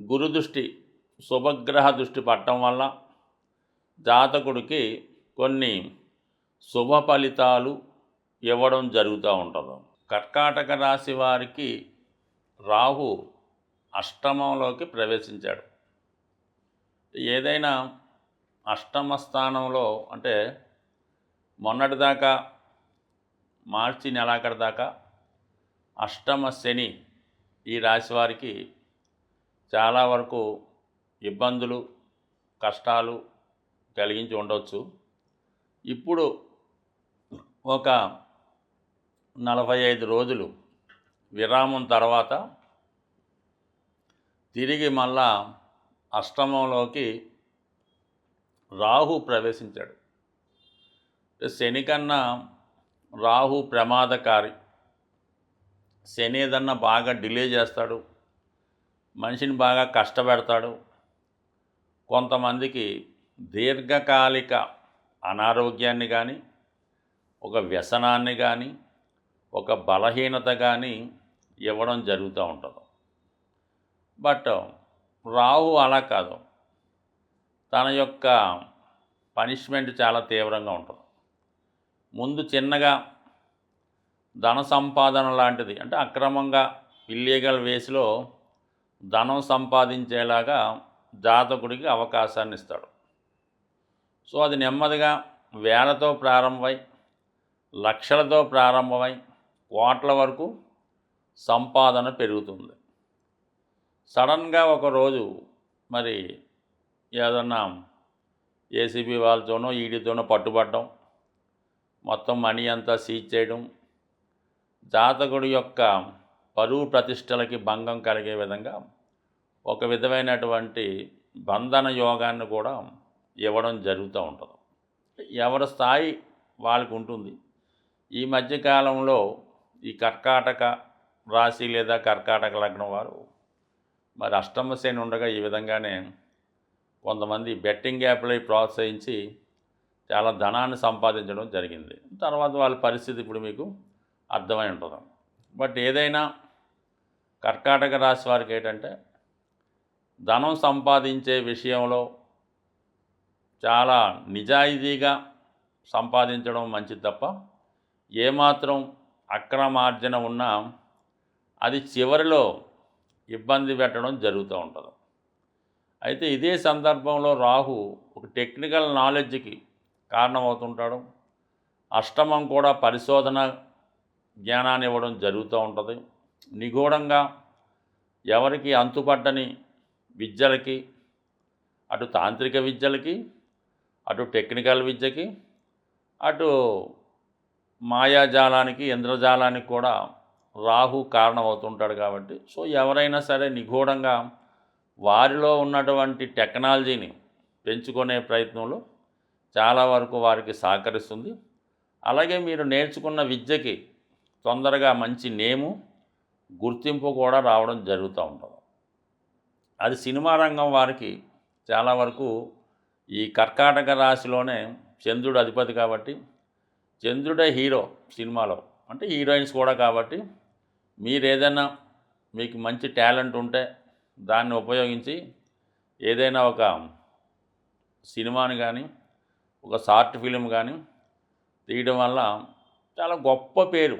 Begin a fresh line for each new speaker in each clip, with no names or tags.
గురు దృష్టి శుభగ్రహ దృష్టి పట్టడం వల్ల జాతకుడికి కొన్ని శుభ ఫలితాలు ఇవ్వడం జరుగుతూ ఉంటుంది. కర్కాటక రాశి వారికి రాహు అష్టమంలోకి ప్రవేశించాడు. ఏదైనా అష్టమ స్థానంలో అంటే మొన్నటిదాకా మార్చి నెలాఖరి దాకా అష్టమ శని ఈ రాశి వారికి చాలా వరకు ఇబ్బందులు కష్టాలు కలిగించి ఉండవచ్చు ఇప్పుడు ఒక నలభై ఐదు రోజులు విరామం తర్వాత తిరిగి మళ్ళా అష్టమంలోకి రాహు ప్రవేశించాడు. శని కన్నా రాహు ప్రమాదకారి. శని ఏదన్నా బాగా డిలే చేస్తాడు మనిషిని బాగా కష్టపెడతాడు. కొంతమందికి దీర్ఘకాలిక అనారోగ్యాన్ని కానీ ఒక వ్యసనాన్ని కానీ ఒక బలహీనత కానీ ఇవ్వడం జరుగుతూ ఉంటుంది. బట్ రాహు అలా కాదు. తన యొక్క పనిష్మెంట్ చాలా తీవ్రంగా ఉంటుంది. ముందు చిన్నగా ధన సంపాదన లాంటిది అంటే అక్రమంగా ఇల్లీగల్ వేస్లో ధనం సంపాదించేలాగా జాతకుడికి అవకాశాన్ని ఇస్తాడు. సో అది నెమ్మదిగా వేలతో ప్రారంభమై లక్షలతో ప్రారంభమై కోట్ల వరకు సంపాదన పెరుగుతుంది. సడన్గా ఒకరోజు మరి ఏదన్నా ఏసీబీ వాళ్ళతోనో ఈడీతోనో పట్టుబడడం మొత్తం మనీ అంతా సీజ్ చేయడం జాతకుడి యొక్క పరువు ప్రతిష్టలకి భంగం కలిగే విధంగా ఒక విధమైనటువంటి బంధన యోగాన్ని కూడా ఇవ్వడం జరుగుతూ ఉంటుంది. ఎవరి స్థాయి వాళ్ళకు ఉంటుంది. ఈ మధ్యకాలంలో ఈ కర్కాటక రాశి లేదా కర్కాటక లగ్నం వారు మరి అష్టమ ఉండగా ఈ విధంగానే కొంతమంది బెట్టింగ్ యాప్లై ప్రోత్సహించి చాలా ధనాన్ని సంపాదించడం జరిగింది. తర్వాత వాళ్ళ పరిస్థితి ఇప్పుడు మీకు అర్థమై ఉంటుంది. బట్ ఏదైనా కర్కాటక రాశి వారికి ఏంటంటే ధనం సంపాదించే విషయంలో చాలా నిజాయితీగా సంపాదించడం మంచిది తప్ప ఏమాత్రం అక్రమార్జన ఉన్నా అది చివరిలో ఇబ్బంది పెట్టడం జరుగుతూ ఉంటుంది. అయితే ఇదే సందర్భంలో రాహు ఒక టెక్నికల్ నాలెడ్జ్కి కారణమవుతుంటాడు. అష్టమం కూడా పరిశోధన జ్ఞానాన్ని ఇవ్వడం జరుగుతూ ఉంటుంది. నిగూఢంగా ఎవరికి అంతుపట్టని విద్యలకి అటు తాంత్రిక విద్యలకి అటు టెక్నికల్ విద్యకి అటు మాయాజాలానికి ఇంద్రజాలానికి కూడా రాహు కారణమవుతుంటాడు కాబట్టి సో ఎవరైనా సరే నిగూఢంగా వారిలో ఉన్నటువంటి టెక్నాలజీని పెంచుకునే ప్రయత్నంలో చాలా వరకు వారికి సహకరిస్తుంది. అలాగే మీరు నేర్చుకున్న విద్యకి తొందరగా మంచి నేము గుర్తింపు కూడా రావడం జరుగుతూ ఉంటుంది. అది సినిమా రంగం వారికి చాలా వరకు ఈ కర్కాటక రాశిలోనే చంద్రుడు అధిపతి కాబట్టి చంద్రుడే హీరో సినిమాలో. అంటే హీరోయిన్స్ కూడా కాబట్టి మీరు ఏదైనా మీకు మంచి టాలెంట్ ఉంటే దాన్ని ఉపయోగించి ఏదైనా ఒక సినిమాని కానీ ఒక షార్ట్ ఫిలిం కానీ తీయడం వల్ల చాలా గొప్ప పేరు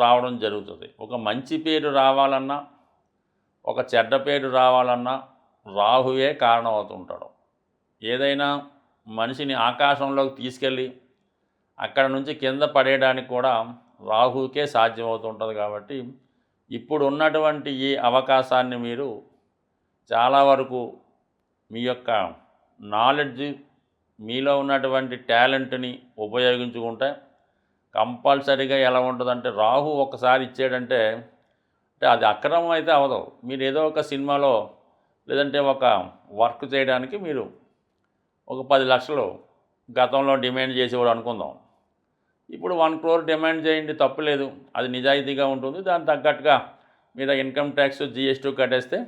రావడం జరుగుతుంది. ఒక మంచి పేరు రావాలన్నా ఒక చెడ్డ పేరు రావాలన్నా రాహువే కారణం అవుతుంటాడు ఏదైనా మనిషిని ఆకాశంలోకి తీసుకెళ్ళి అక్కడ నుంచి కింద పడేయడానికి కూడా రాహుకే సాధ్యమవుతుంటుంది కాబట్టి ఇప్పుడు ఉన్నటువంటి ఈ అవకాశాన్ని మీరు చాలా వరకు మీ యొక్క నాలెడ్జ్ మీలో ఉన్నటువంటి టాలెంట్ని ఉపయోగించుకుంటే కంపల్సరీగా ఎలా ఉంటుందంటే రాహు ఒకసారి ఇచ్చాడంటే అంటే అది అక్రమం అయితే అవదు మీరు ఏదో ఒక సినిమాలో లేదంటే ఒక వర్క్ చేయడానికి మీరు ఒక పది లక్షలు గతంలో డిమాండ్ చేసేవాడు అనుకుందాం. ఇప్పుడు వన్ క్రోర్ డిమాండ్ చేయండి తప్పులేదు అది నిజాయితీగా ఉంటుంది. దాని తగ్గట్టుగా మీరు ఇన్కమ్ ట్యాక్స్ జిఎస్టీ కట్టేస్తే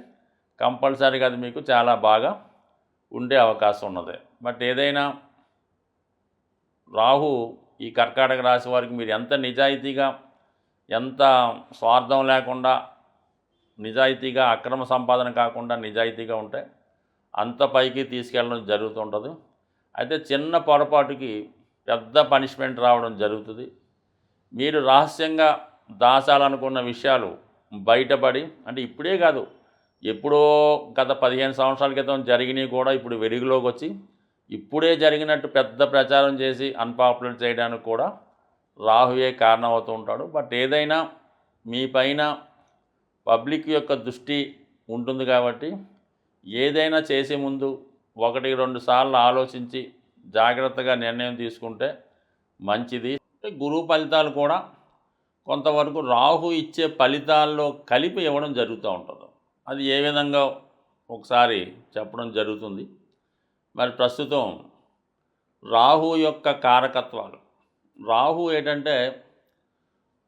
కంపల్సరీగా అది మీకు చాలా బాగా ఉండే అవకాశం ఉన్నది. బట్ ఏదైనా రాహు ఈ కర్కాటక రాశి వారికి మీరు ఎంత నిజాయితీగా ఎంత స్వార్థం లేకుండా నిజాయితీగా అక్రమ సంపాదన కాకుండా నిజాయితీగా ఉంటే అంత పైకి తీసుకెళ్ళడం జరుగుతుంటుంది అయితే చిన్న పొరపాటుకి పెద్ద పనిష్మెంట్ రావడం జరుగుతుంది. మీరు రహస్యంగా దాచాలనుకున్న విషయాలు బయటపడి అంటే ఇప్పుడే కాదు ఎప్పుడో గత పదిహేను సంవత్సరాల క్రితం జరిగినవి కూడా ఇప్పుడు వెలుగులోకి వచ్చి ఇప్పుడే జరిగినట్టు పెద్ద ప్రచారం చేసి అన్పాపులర్ చేయడానికి కూడా రాహువే కారణం అవుతూ ఉంటాడు. బట్ ఏదైనా మీ పైన పబ్లిక్ యొక్క దృష్టి ఉంటుంది కాబట్టి ఏదైనా చేసే ముందు ఒకటి రెండు సార్లు ఆలోచించి జాగ్రత్తగా నిర్ణయం తీసుకుంటే మంచిది. అంటే గురువు ఫలితాలు కూడా కొంతవరకు రాహు ఇచ్చే ఫలితాల్లో కలిపి ఇవ్వడం జరుగుతూ ఉంటుంది. అది ఏ విధంగా ఒకసారి చెప్పడం జరుగుతుంది. మరి ప్రస్తుతం రాహు యొక్క కారకత్వాలు. రాహు ఏంటంటే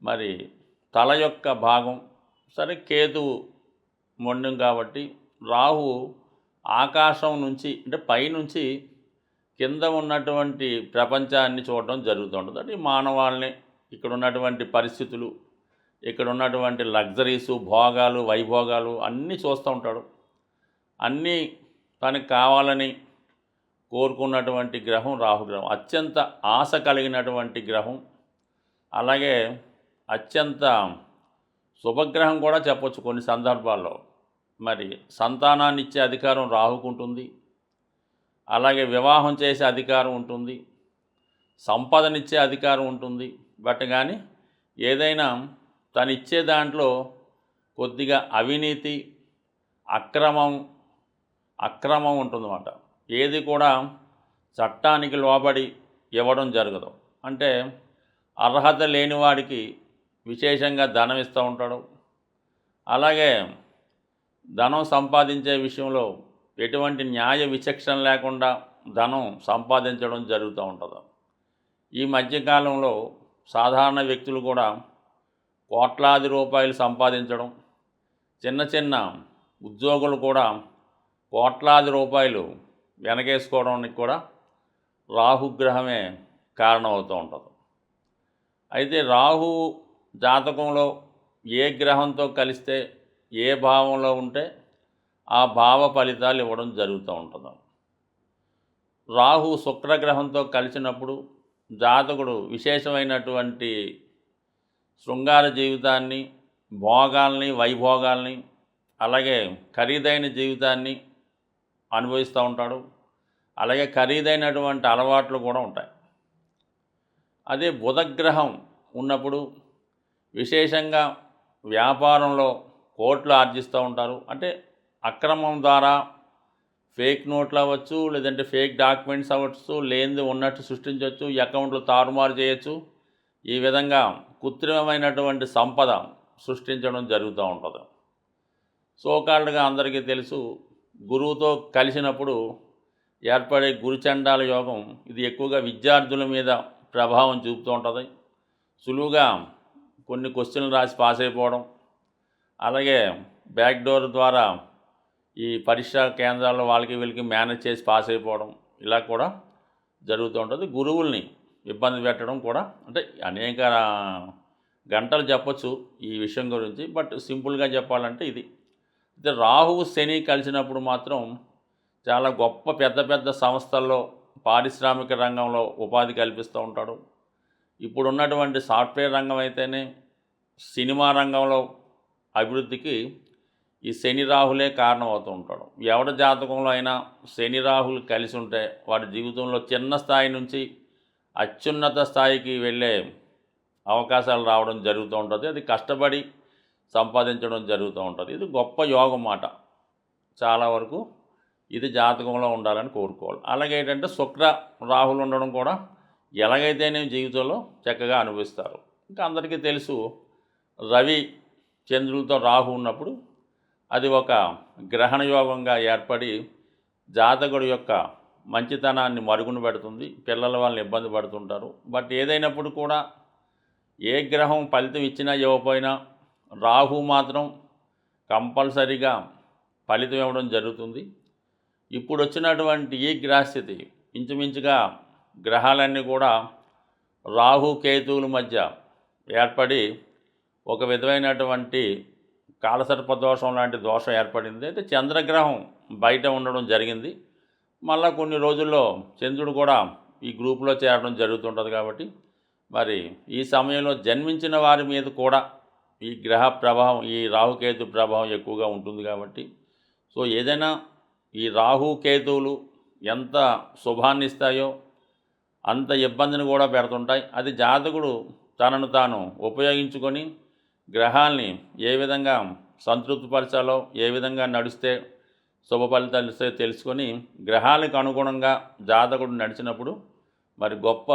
మరి తల యొక్క భాగం సరే కేతువు మొండం కాబట్టి రాహు ఆకాశం నుంచి అంటే పైనుంచి కింద ఉన్నటువంటి ప్రపంచాన్ని చూడడం జరుగుతుంటుంది. అంటే మానవాళ్ళని ఇక్కడ ఉన్నటువంటి పరిస్థితులు ఇక్కడ ఉన్నటువంటి లగ్జరీసు భోగాలు వైభోగాలు అన్నీ చూస్తూ ఉంటాడు. అన్నీ తనకు కావాలని కోరుకున్నటువంటి గ్రహం రాహుగ్రహం అత్యంత ఆశ కలిగినటువంటి గ్రహం. అలాగే అత్యంత శుభగ్రహం కూడా చెప్పొచ్చు కొన్ని సందర్భాల్లో. మరి సంతానాన్ని ఇచ్చే అధికారం రాహుకుంటుంది అలాగే వివాహం చేసే అధికారం ఉంటుంది. సంపదనిచ్చే అధికారం ఉంటుంది. బట్ కానీ ఏదైనా తను ఇచ్చే దాంట్లో కొద్దిగా అవినీతి అక్రమం అక్రమం ఉంటుందన్నమాట. ఏది కూడా చట్టానికి లోబడి ఇవ్వడం జరగదు. అంటే అర్హత లేని వాడికి విశేషంగా ధనం ఇస్తూ ఉంటాడు. అలాగే ధనం సంపాదించే విషయంలో ఎటువంటి న్యాయ విచక్షణ లేకుండా ధనం సంపాదించడం జరుగుతూ ఉంటుంది. ఈ మధ్యకాలంలో సాధారణ వ్యక్తులు కూడా కోట్లాది రూపాయలు సంపాదించడం చిన్న చిన్న ఉద్యోగులు కూడా కోట్లాది రూపాయలు వెనకేసుకోవడానికి కూడా రాహుగ్రహమే కారణమవుతూ ఉంటుంది. అయితే రాహు జాతకంలో ఏ గ్రహంతో కలిస్తే ఏ భావంలో ఉంటే ఆ భావ ఫలితాలు ఇవ్వడం జరుగుతూ ఉంటుంది. రాహు శుక్రగ్రహంతో కలిసినప్పుడు జాతకుడు విశేషమైనటువంటి శృంగార జీవితాన్ని భోగాల్ని వైభోగాల్ని అలాగే ఖరీదైన జీవితాన్ని అనుభవిస్తూ ఉంటాడు. అలాగే ఖరీదైనటువంటి అలవాట్లు కూడా ఉంటాయి. అదే బుధగ్రహం ఉన్నప్పుడు విశేషంగా వ్యాపారంలో కోట్లు ఆర్జిస్తూ ఉంటారు. అంటే అక్రమం ద్వారా ఫేక్ నోట్లు అవ్వచ్చు లేదంటే ఫేక్ డాక్యుమెంట్స్ అవ్వచ్చు లేనిది ఉన్నట్టు సృష్టించవచ్చు అకౌంట్లు తారుమారు చేయొచ్చు. ఈ విధంగా కృత్రిమమైనటువంటి సంపద సృష్టించడం జరుగుతూ ఉంటుంది. సోకాళ్ళుగా అందరికీ తెలుసు గురువుతో కలిసినప్పుడు ఏర్పడే గురుచండాల యోగం ఇది ఎక్కువగా విద్యార్థుల మీద ప్రభావం చూపుతూ ఉంటుంది. సులువుగా కొన్ని క్వశ్చన్లు రాసి పాస్ అయిపోవడం అలాగే బ్యాక్ డోర్ ద్వారా ఈ పరీక్షా కేంద్రాల్లో వాళ్ళకి వీళ్ళకి మేనేజ్ చేసి పాస్ అయిపోవడం ఇలా కూడా జరుగుతూ ఉంటుంది. గురువుల్ని ఇబ్బంది పెట్టడం కూడా అంటే అనేక గంటలు చెప్పచ్చు ఈ విషయం గురించి బట్ సింపుల్గా చెప్పాలంటే ఇది. అయితే రాహువు శని కలిసినప్పుడు మాత్రం చాలా గొప్ప పెద్ద పెద్ద సంస్థల్లో పారిశ్రామిక రంగంలో ఉపాధి కల్పిస్తూ ఉంటాడు. ఇప్పుడు ఉన్నటువంటి సాఫ్ట్వేర్ రంగం అయితేనే సినిమా రంగంలో అభివృద్ధికి ఈ శని రాహులే కారణమవుతూ ఉంటాడు. ఎవరి జాతకంలో అయినా శని రాహులు కలిసి ఉంటే వాడి జీవితంలో చిన్న స్థాయి నుంచి అత్యున్నత స్థాయికి వెళ్ళే అవకాశాలు రావడం జరుగుతూ ఉంటుంది. అది కష్టపడి సంపాదించడం జరుగుతూ ఉంటుంది. ఇది గొప్ప యోగం మాట. చాలా వరకు ఇది జాతకంలో ఉండాలని కోరుకోవాలి. అలాగే ఏంటంటే శుక్ర రాహులు ఉండడం కూడా ఎలాగైతేనే జీవితంలో చక్కగా అనుభవిస్తారు ఇంకా అందరికీ తెలుసు రవి చంద్రులతో రాహు ఉన్నప్పుడు అది ఒక గ్రహణ యోగంగా ఏర్పడి జాతకుడు యొక్క మంచితనాన్ని మరుగున పెడుతుంది. పిల్లల వాళ్ళని ఇబ్బంది పడుతుంటారు. బట్ ఏదైనప్పుడు కూడా ఏ గ్రహం ఫలితం ఇచ్చినా ఇవ్వకపోయినా రాహు మాత్రం కంపల్సరీగా ఫలితం ఇవ్వడం జరుగుతుంది. ఇప్పుడు వచ్చినటువంటి ఈ గ్రహస్థితి ఇంచుమించుగా గ్రహాలన్నీ కూడా రాహు కేతువుల మధ్య ఏర్పడి ఒక విధమైనటువంటి కాలసర్ప దోషం లాంటి దోషం ఏర్పడింది. అయితే చంద్రగ్రహం బయట ఉండడం జరిగింది. మళ్ళా కొన్ని రోజుల్లో చంద్రుడు కూడా ఈ గ్రూపులో చేరడం జరుగుతుంటుంది కాబట్టి మరి ఈ సమయంలో జన్మించిన వారి మీద కూడా ఈ గ్రహ ప్రభావం ఈ రాహుకేతు ప్రభావం ఎక్కువగా ఉంటుంది కాబట్టి. సో ఏదైనా ఈ రాహు కేతువులు ఎంత శుభాన్ని ఇస్తాయో అంత ఇబ్బందిని కూడా పెడుతుంటాయి. అది జాతకుడు తనను తాను ఉపయోగించుకొని గ్రహాల్ని ఏ విధంగా సంతృప్తిపరచాలో ఏ విధంగా నడిస్తే శుభ ఫలితాలు ఇస్తాయో తెలుసుకొని గ్రహాలకు అనుగుణంగా జాతకుడు నడిచినప్పుడు మరి గొప్ప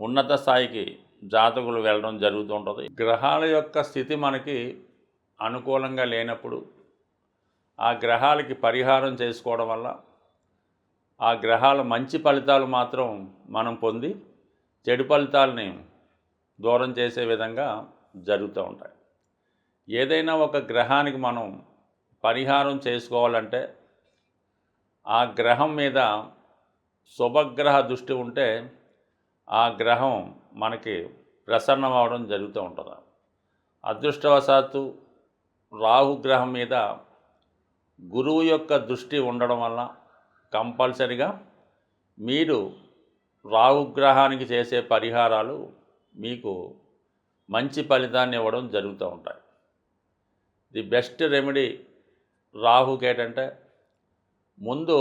ఉన్నత స్థాయికి జాతకులు వెళ్ళడం జరుగుతూ ఉంటుంది. గ్రహాల యొక్క స్థితి మనకి అనుకూలంగా లేనప్పుడు ఆ గ్రహాలకి పరిహారం చేసుకోవడం వల్ల ఆ గ్రహాల మంచి ఫలితాలు మాత్రం మనం పొంది చెడు ఫలితాలని దూరం చేసే విధంగా జరుగుతూ ఉంటాయి. ఏదైనా ఒక గ్రహానికి మనం పరిహారం చేసుకోవాలంటే ఆ గ్రహం మీద శుభగ్రహ దృష్టి ఉంటే ఆ గ్రహం మనకి ప్రసన్నం అవడం జరుగుతూ ఉంటుంది. అదృష్టవశాత్తు రాహుగ్రహం మీద గురువు యొక్క దృష్టి ఉండడం వల్ల కంపల్సరిగా మీరు రాహుగ్రహానికి చేసే పరిహారాలు మీకు మంచి ఫలితాన్ని ఇవ్వడం జరుగుతూ ఉంటాయి. ది బెస్ట్ రెమెడీ రాహుకి ఏంటంటే ముందు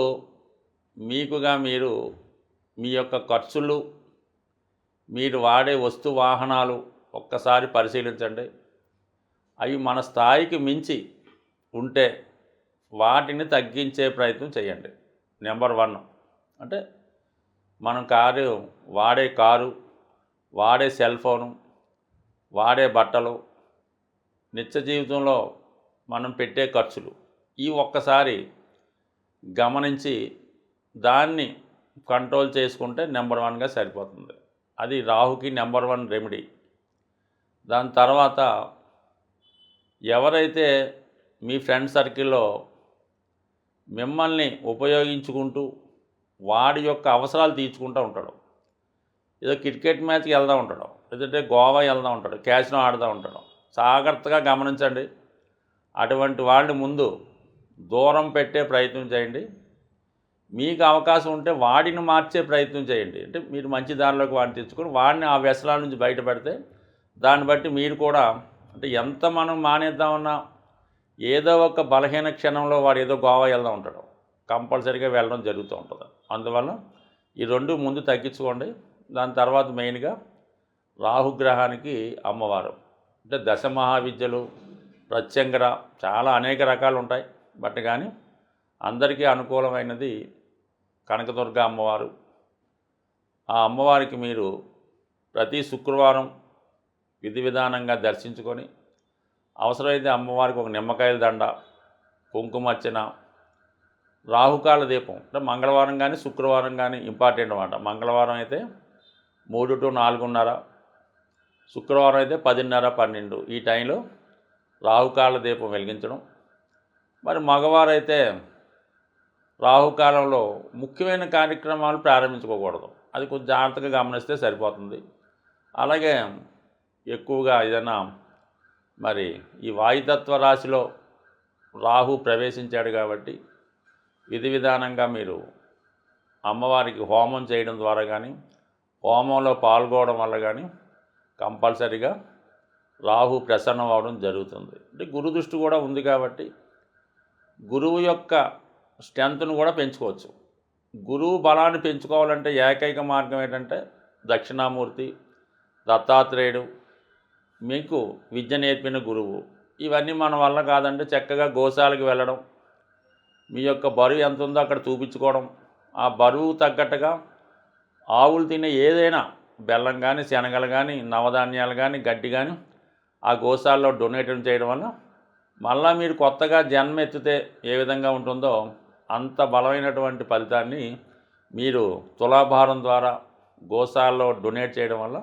మీకుగా మీరు మీ యొక్క ఖర్చులు మీరు వాడే వస్తు వాహనాలు ఒక్కసారి పరిశీలించండి. అవి మన స్థాయికి మించి ఉంటే వాటిని తగ్గించే ప్రయత్నం చేయండి. Number one. అంటే మనం కారు వాడే కారు వాడే సెల్ ఫోను వాడే బట్టలు నిత్య జీవితంలో మనం పెట్టే ఖర్చులు ఈ ఒక్కసారి గమనించి దాన్ని కంట్రోల్ చేసుకుంటే నెంబర్ వన్గా సరిపోతుంది. అది రాహుకి నెంబర్ వన్ రెమెడీ. దాని తర్వాత ఎవరైతే మీ ఫ్రెండ్ సర్కిల్లో మిమ్మల్ని ఉపయోగించుకుంటూ వాడి యొక్క అవసరాలు తీర్చుకుంటూ ఉంటాడు. ఏదో క్రికెట్ మ్యాచ్కి వెళ్తూ ఉంటాడు. లేదంటే గోవా వెళ్తూ ఉంటాడు. క్యాచ్లో ఆడుతూ ఉంటాడు. జాగ్రత్తగా గమనించండి. అటువంటి వాళ్ళని ముందు దూరం పెట్టే ప్రయత్నం చేయండి. మీకు అవకాశం ఉంటే వాడిని మార్చే ప్రయత్నం చేయండి. అంటే మీరు మంచి దారిలోకి వాడిని తెచ్చుకొని వాడిని ఆ వ్యసనాల నుంచి బయటపెడితే దాన్ని బట్టి మీరు కూడా అంటే ఎంత మనం మానేద్దామన్నా ఏదో ఒక బలహీన క్షణంలో వాడు ఏదో గోవా వెళ్దాం ఉంటాడు. కంపల్సరీగా వెళ్ళడం జరుగుతూ ఉంటుంది. అందువల్ల ఈ రెండు ముందు తగ్గించుకోండి. దాని తర్వాత మెయిన్గా రాహుగ్రహానికి అమ్మవారు. అంటే దశ మహావిద్యలు ప్రత్యంగర చాలా అనేక రకాలు ఉంటాయి. బట్ కానీ అందరికీ అనుకూలమైనది కనకదుర్గ అమ్మవారు. ఆ అమ్మవారికి మీరు ప్రతి శుక్రవారం విధి విధానంగా దర్శించుకొని అవసరమైతే అమ్మవారికి ఒక నిమ్మకాయల దండ కుంకుమర్చన రాహుకాల దీపం అంటే మంగళవారం కానీ శుక్రవారం కానీ ఇంపార్టెంట్ అనమాట మంగళవారం అయితే మూడు టు నాలుగున్నర శుక్రవారం అయితే పదిన్నర పన్నెండు ఈ టైంలో రాహుకాల దీపం వెలిగించడం. మరి మగవారైతే రాహుకాలంలో ముఖ్యమైన కార్యక్రమాలు ప్రారంభించుకోకూడదు. అది కొంచెం జాగ్రత్తగా గమనిస్తే సరిపోతుంది. అలాగే ఎక్కువగా ఏదైనా మరి ఈ వాయుతత్వ రాశిలో రాహు ప్రవేశించాడు కాబట్టి విధి విధానంగా మీరు అమ్మవారికి హోమం చేయడం ద్వారా కానీ హోమంలో పాల్గొనడం వల్ల కానీ కంపల్సరిగా రాహు ప్రసన్నం అవడం జరుగుతుంది. అంటే గురు దృష్టి కూడా ఉంది కాబట్టి గురువు యొక్క స్ట్రెంత్ను కూడా పెంచుకోవచ్చు. గురువు బలాన్ని పెంచుకోవాలంటే ఏకైక మార్గం ఏంటంటే దక్షిణామూర్తి దత్తాత్రేయుడు మీకు విద్య నేర్పిన గురువు. ఇవన్నీ మన వల్ల కాదంటే చక్కగా గోశాలకు వెళ్ళడం మీ యొక్క బరువు ఎంత ఉందో అక్కడ చూపించుకోవడం. ఆ బరువు తగ్గట్టుగా ఆవులు తినే ఏదైనా బెల్లం కానీ శనగలు కానీ నవధాన్యాలు కానీ గడ్డి కానీ ఆ గోశాలలో డొనేట్ చేయడం వల్ల మళ్ళీ మీరు కొత్తగా జన్మ ఎత్తితే ఏ విధంగా ఉంటుందో అంత బలమైనటువంటి ఫలితాన్ని మీరు తులాభారం ద్వారా గోశాలలో డొనేట్ చేయడం వల్ల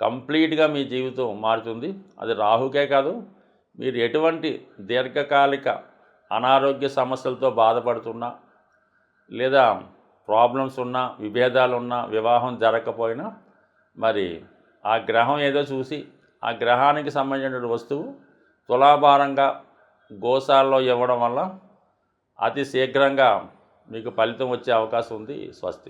కంప్లీట్గా మీ జీవితం మారుతుంది. అది రాహుకే కాదు మీరు ఎటువంటి దీర్ఘకాలిక అనారోగ్య సమస్యలతో బాధపడుతున్నా లేదా ప్రాబ్లమ్స్ ఉన్నా విభేదాలు ఉన్నా వివాహం జరగకపోయినా మరి ఆ గ్రహం ఏదో చూసి ఆ గ్రహానికి సంబంధించిన వస్తువు తులాభారంగా గోశాలలో ఇవ్వడం వల్ల అతి శీఘ్రంగా మీకు ఫలితం వచ్చే అవకాశం ఉంది స్వస్తి.